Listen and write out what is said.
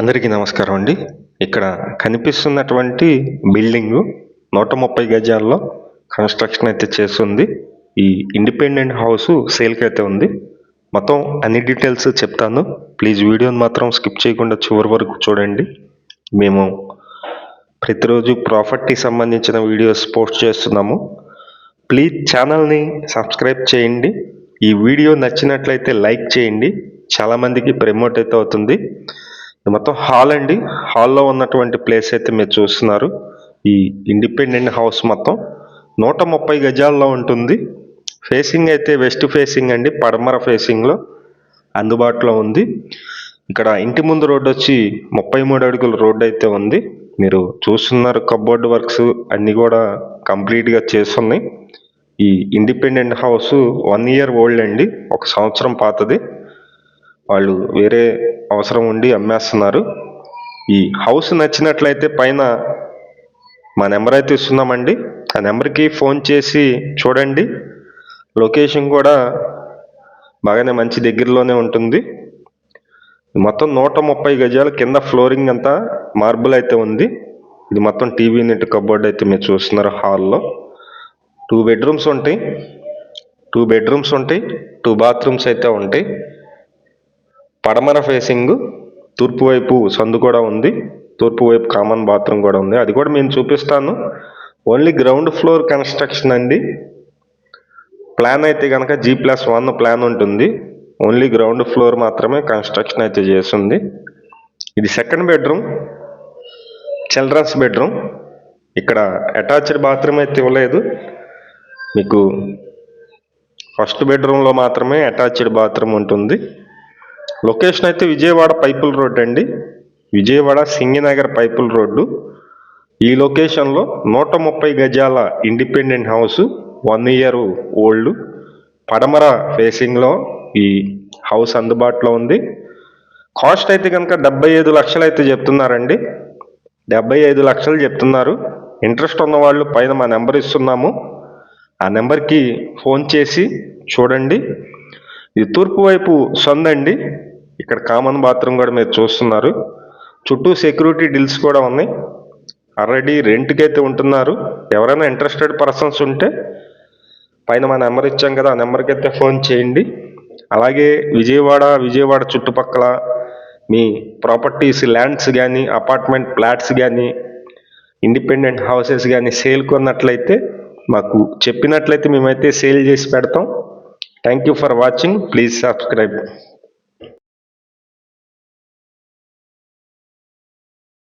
అందరికీ నమస్కారం అండి. ఇక్కడ కనిపిస్తున్నటువంటి బిల్డింగ్ నూట ముప్పై గజాల్లో కన్స్ట్రక్షన్ అయితే చేస్తుంది. ఈ ఇండిపెండెంట్ హౌస్ సేల్కి అయితే ఉంది. మొత్తం అన్ని డీటెయిల్స్ చెప్తాను. ప్లీజ్ వీడియోని మాత్రం స్కిప్ చేయకుండా చివరి వరకు చూడండి. మేము ప్రతిరోజు ప్రాపర్టీ సంబంధించిన వీడియోస్ పోస్ట్ చేస్తున్నాము. ప్లీజ్ ఛానల్ని సబ్స్క్రైబ్ చేయండి. ఈ వీడియో నచ్చినట్లయితే లైక్ చేయండి. చాలామందికి ప్రమోట్ అయితే అవుతుంది. మొత్తం హాల్ అండి. హాల్లో ఉన్నటువంటి ప్లేస్ అయితే మీరు చూస్తున్నారు. ఈ ఇండిపెండెంట్ హౌస్ మొత్తం నూట ముప్పై గజాల్లో ఉంటుంది. ఫేసింగ్ అయితే వెస్ట్ ఫేసింగ్ అండి పడమర ఫేసింగ్లో అందుబాటులో ఉంది. ఇక్కడ ఇంటి ముందు రోడ్డు వచ్చి ముప్పై మూడు అడుగుల రోడ్డు అయితే ఉంది. మీరు చూస్తున్నారు కబోర్డ్ వర్క్స్ అన్నీ కూడా కంప్లీట్గా చేస్తున్నాయి. ఈ independent house one year old అండి ఒక సంవత్సరం పాతది. వాళ్ళు వేరే అవసరం ఉండి అమ్మేస్తున్నారు. ఈ హౌస్ నచ్చినట్లయితే పైన మా నెంబర్ అయితే ఇస్తున్నామండి. ఆ నెంబర్కి ఫోన్ చేసి చూడండి. లొకేషన్ కూడా బాగానే మంచి దగ్గరలోనే ఉంటుంది. మొత్తం నూట ముప్పై గజాలు కింద ఫ్లోరింగ్ అంతా మార్బుల్ అయితే ఉంది. ఇది మొత్తం టీవీ నెట్ కబోర్డ్ అయితే మీరు చూస్తున్నారు హాల్లో. టూ బెడ్రూమ్స్ ఉంటాయి. టూ బెడ్రూమ్స్ ఉంటాయి. టూ బాత్రూమ్స్ అయితే ఉంటాయి. పడమర ఫేసింగ్ తూర్పు వైపు సందు కూడా ఉంది తూర్పు వైపు కామన్ బాత్రూమ్ కూడా ఉంది. అది కూడా నేను చూపిస్తాను. ఓన్లీ గ్రౌండ్ ఫ్లోర్ కన్స్ట్రక్షన్ అండి. ప్లాన్ అయితే కనుక జీ ప్లస్ వన్ ప్లాన్ ఉంటుంది. ఓన్లీ గ్రౌండ్ ఫ్లోర్ మాత్రమే కన్స్ట్రక్షన్ అయితే చేస్తుంది. ఇది సెకండ్ బెడ్రూమ్ చిల్డ్రన్స్ బెడ్రూమ్. ఇక్కడ అటాచ్డ్ బాత్రూమ్ అయితే ఇవ్వలేదు. మీకు ఫస్ట్ బెడ్రూమ్లో మాత్రమే అటాచ్డ్ బాత్రూమ్ ఉంటుంది. లొకేషన్ అయితే విజయవాడ పైపుల్ రోడ్ అండి. విజయవాడ సింగినగర్ పైపుల్ రోడ్డు. ఈ లొకేషన్లో నూట ముప్పై గజాల independent house one year old పడమర ఫేసింగ్లో ఈ హౌస్ అందుబాటులో ఉంది. కాస్ట్ అయితే కనుక డెబ్బై ఐదు లక్షలు అయితే చెప్తున్నారండి. డెబ్బై ఐదు లక్షలు చెప్తున్నారు. ఇంట్రెస్ట్ ఉన్న వాళ్ళు పైన మా నెంబర్ ఇస్తున్నాము. ఆ నెంబర్కి ఫోన్ చేసి చూడండి. ఇది తూర్పు వైపు సొందండి. ఇక్కడ కామన్ బాత్రూమ్ కూడా మీరు చూస్తున్నారు. చుట్టూ సెక్యూరిటీ డిల్స్ కూడా ఉన్నాయి. ఆల్రెడీ రెంట్కి అయితే ఉంటున్నారు. ఎవరైనా ఇంట్రెస్టెడ్ పర్సన్స్ ఉంటే పైన మా నెంబర్ ఇచ్చాం కదా ఆ నెంబర్కి అయితే ఫోన్ చేయండి. అలాగే విజయవాడ విజయవాడ చుట్టుపక్కల మీ ప్రాపర్టీస్ ల్యాండ్స్ కానీ అపార్ట్మెంట్ ఫ్లాట్స్ కానీ ఇండిపెండెంట్ హౌసెస్ కానీ సేల్ కొన్నట్లయితే మాకు చెప్పినట్లయితే మేమైతే సేల్ చేసి పెడతాం. Thank you for watching please subscribe